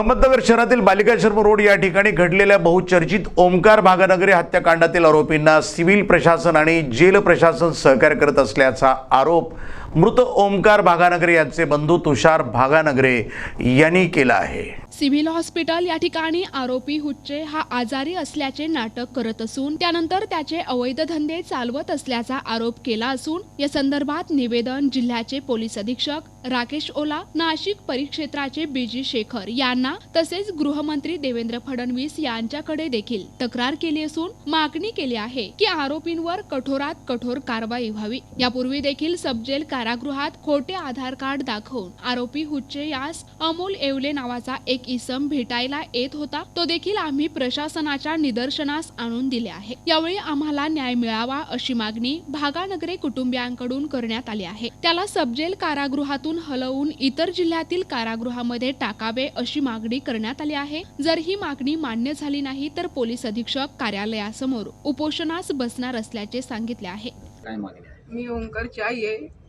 अहमदनगर शहरातील बालिकाश्रम रोड या ठिकाणी घडलेल्या बहुचर्चित ओमकार भागानगरी हत्याकांडातील आरोपींना सिव्हिल प्रशासन आणि जेल प्रशासन सहकार्य करत असल्याचा आरोप मृत ओमकार भागानगरे यांचे बंधू तुषार भागानगरे यांनी केला आहे. सिव्हिल हॉस्पिटल या ठिकाणी आरोपी हुच्चे हा आजारी असल्याचे नाटक करत असून त्यानंतर त्याचे अवैध धंदे चालवत असल्याचा आरोप केला असून या संदर्भात निवेदन जिल्ह्याचे पोलीस अधीक्षक राकेश ओला नाशिक परिक्षेत्राचे बीजी शेखर यांना तसेच गृहमंत्री देवेंद्र फडणवीस यांच्याकडे देखील तक्रार केली असून मागणी केली आहे की आरोपींवर कठोरात कठोर कारवाई व्हावी. यापूर्वी देखील सबजेल कारागृहात खोटे आधार कार्ड दाखवून आरोपी हुच्चे यास अमोल येवले नावाचा एक इसम भेटायला येत होता. तो देखील आम्ही प्रशासनाच्या निदर्शनास आणून दिले आहे. यावेळी आम्हाला न्याय मिळावा अशी मागणी भागानगरे कुटुंबियांकडून करण्यात आली आहे. त्याला सबजेल कारागृहातून हलवून इतर जिल्ह्यातील कारागृहामध्ये टाकावे अशी मागणी करण्यात आली आहे. जर ही मागणी मान्य झाली नाही तर पोलीस अधीक्षक कार्यालयासमोर उपोषणास बसणार असल्याचे सांगितले आहे. काय मागणी आहे? मी ओंकारची आई आहे.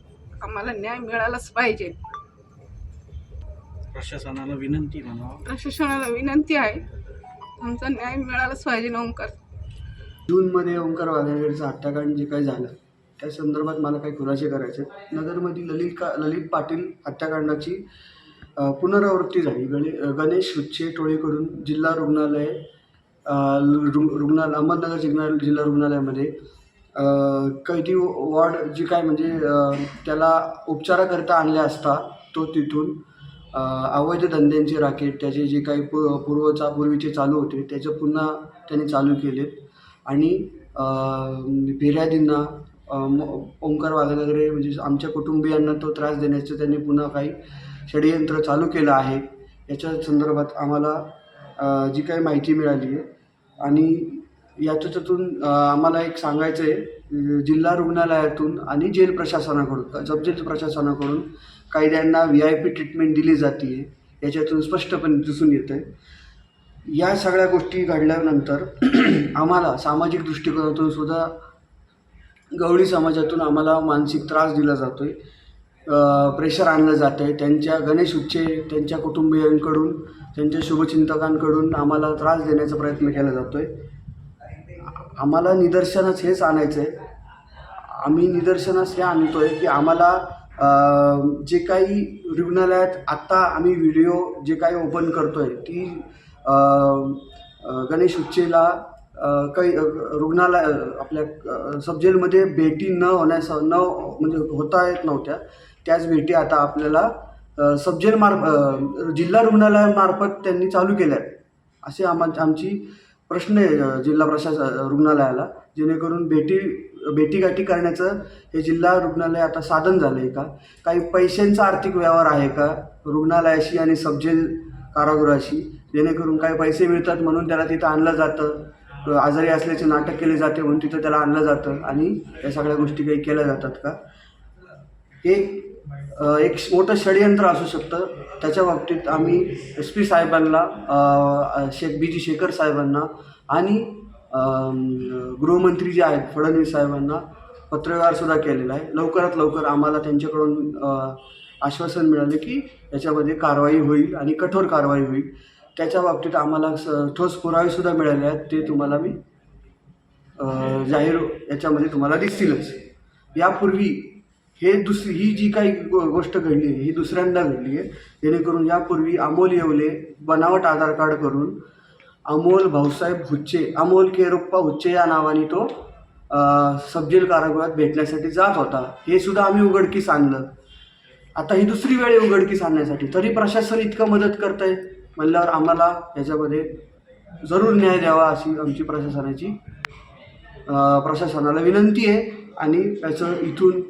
आम्हाला न्याय मिळालाच पाहिजे. प्रशासनाला विनंती म्हणावं प्रशासनाला विनंती आहे. आमचा न्याय मिळालाच पाहिजे ना ओंकार. जूनमध्ये ओंकार वाघागरचं हत्याकांड जे काही झालं त्या संदर्भात मला काही खुलासे करायचे आहेत. नगरमधील ललित का ललित पाटील हत्याकांडाची पुनरावृत्ती झाली. गणे गणेश हुच्चे टोळीकडून जिल्हा रुग्णालय रुग्णालय अहमदनगर जिल्हा जिल्हा रुग्णालयामध्ये कैदी वॉर्ड जी काय म्हणजे त्याला उपचाराकरिता आणले असता तो तिथून अवैध धंद्यांची राकेट त्याचे जे काही पू पूर्वचा पूर्वीचे चालू होते त्याचं पुन्हा त्यांनी चालू केले आणि फिर्यादींना म- ओंकार वगैरे म्हणजे आमच्या कुटुंबियांना तो त्रास देण्याचं त्यांनी पुन्हा काही षडयंत्र चालू केलं आहे. याच्या संदर्भात आम्हाला जी काही माहिती मिळाली आहे. आणि याच्यातून आम्हाला एक सांगायचं आहे जिल्हा रुग्णालयातून आणि जेल प्रशासनाकडून सबजेल प्रशासनाकडून कैद्यांना व्ही आय पी ट्रीटमेंट दिली जाते याच्यातून स्पष्टपणे दिसून येतं आहे या सगळ्या गोष्टी घडल्यानंतर आम्हाला सामाजिक दृष्टिकोनातून सुद्धा गवळी समाजातून आम्हाला मानसिक त्रास दिला जातो आहे प्रेशर आणलं जातं आहे त्यांच्या गणेश उच्चे त्यांच्या कुटुंबियांकडून त्यांच्या शुभचिंतकांकडून आम्हाला त्रास देण्याचा प्रयत्न केला जातो आहे आम्हाला निदर्शनास हेच आणायचं आहे. आम्ही निदर्शनास हे आणतो आहे की आम्हाला जे काही रुग्णालयात आत्ता आम्ही व्हिडिओ जे काही ओपन करतो आहे ती गणेश उच्चेला काही रुग्णालय आपल्या सबजेलमध्ये भेटी न होण्यास न म्हणजे होता येत नव्हत्या. त्याच भेटी आता आपल्याला अ, सबजेल मार्फ जिल्हा रुग्णालयामार्फत त्यांनी चालू केल्या आहेत असे आमा आमची प्रश्न आहे जिल्हा प्रशासन रुग्णालयाला. जेणेकरून भेटी भेटीगाठी करण्याचं हे जिल्हा रुग्णालय आता साधन झालं आहे का? काही पैशांचा आर्थिक व्यवहार आहे का? रुग्णालयाशी आणि सबजेल कारागृहाशी जेणेकरून काही पैसे मिळतात म्हणून त्याला तिथं आणलं जातं. आजारी असल्याचे नाटक केले जाते म्हणून तिथं त्याला आणलं जातं. आणि या सगळ्या गोष्टी काही केल्या जातात का? हे एक मोठं षडयंत्र असू शकतं. त्याच्या बाबतीत आम्ही एस पी साहेबांना शेख बी जी शेखर साहेबांना आणि गृहमंत्री जे आहेत फडणवीस साहेबांना पत्रव्यवहारसुद्धा केलेला आहे. लवकरात लवकर आम्हाला त्यांच्याकडून आश्वासन मिळाले की याच्यामध्ये कारवाई होईल आणि कठोर कारवाई होईल. त्याच्या बाबतीत आम्हाला स ठोस पुरावेसुद्धा मिळाले आहेत. ते तुम्हाला मी जाहीर याच्यामध्ये तुम्हाला दिसतीलच. यापूर्वी हे दुसरी ही जी काही गो गोष्ट घडली आहे ही दुसऱ्यांदा घडली आहे जेणेकरून यापूर्वी अमोल येवले बनावट आधार कार्ड करून अमोल भाऊसाहेब हुच्चे अमोल केरोप्पा हुच्चे या नावाने तो अ, सबजेल कारागृहात भेटण्यासाठी जात होता. हे सुद्धा आम्ही उघडकीस आणलं आता ही दुसरी वेळ उघडकीस आणण्यासाठी तरी प्रशासन इतकं मदत करत आहे म्हणल्यावर आम्हाला याच्यामध्ये जरूर न्याय द्यावा अशी आमची प्रशासनाची प्रशासनाला विनंती आहे. आणि त्याचं इथून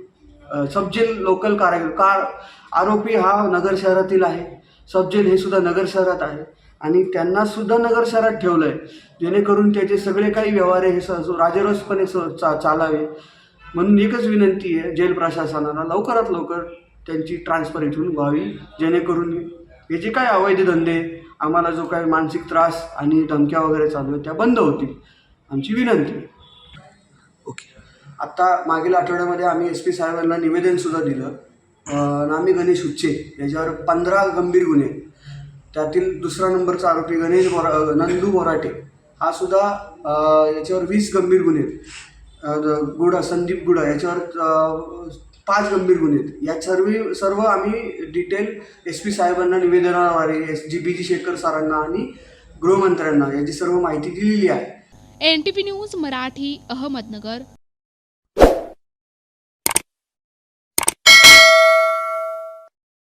सबजेल लोकल कारागीर कार आरोपी हा नगर शहरातील आहे. सबजेल हे सुद्धा नगर शहरात आहे. आणि त्यांना सुद्धा नगर शहरात ठेवलं आहे जेणेकरून त्याचे सगळे काही व्यवहार आहे हे स राजरोसपणे स चा चालावे. म्हणून एकच विनंती आहे जेल प्रशासनाला लवकरात लवकर त्यांची ट्रान्सफर इथून व्हावी. जेणेकरून हे जे काय अवैध धंदे आम्हाला जो काही मानसिक त्रास आणि धमक्या वगैरे चालू आहेत त्या बंद होतील. आमची विनंती ओके आत्ता मागील आठवड्यामध्ये आम्ही एस पी साहेबांना निवेदनसुद्धा दिलं. नामी गणेश उच्चे याच्यावर पंधरा गंभीर गुन्हे. त्यातील दुसरा नंबरचा आरोपी गणेश बोरा नंदू बोराटे हा सुद्धा याच्यावर वीस गंभीर गुन्हे आहेत. गुडा संदीप गुडा याच्यावर पाच गंभीर गुन्हे आहेत. या सर्व सर्व आम्ही डिटेल एस पी साहेबांना निवेदनाद्वारे एस जी बी जी शेखर सरांना आणि गृहमंत्र्यांना याची सर्व माहिती दिलेली आहे. N T P news Marathi Ahmednagar.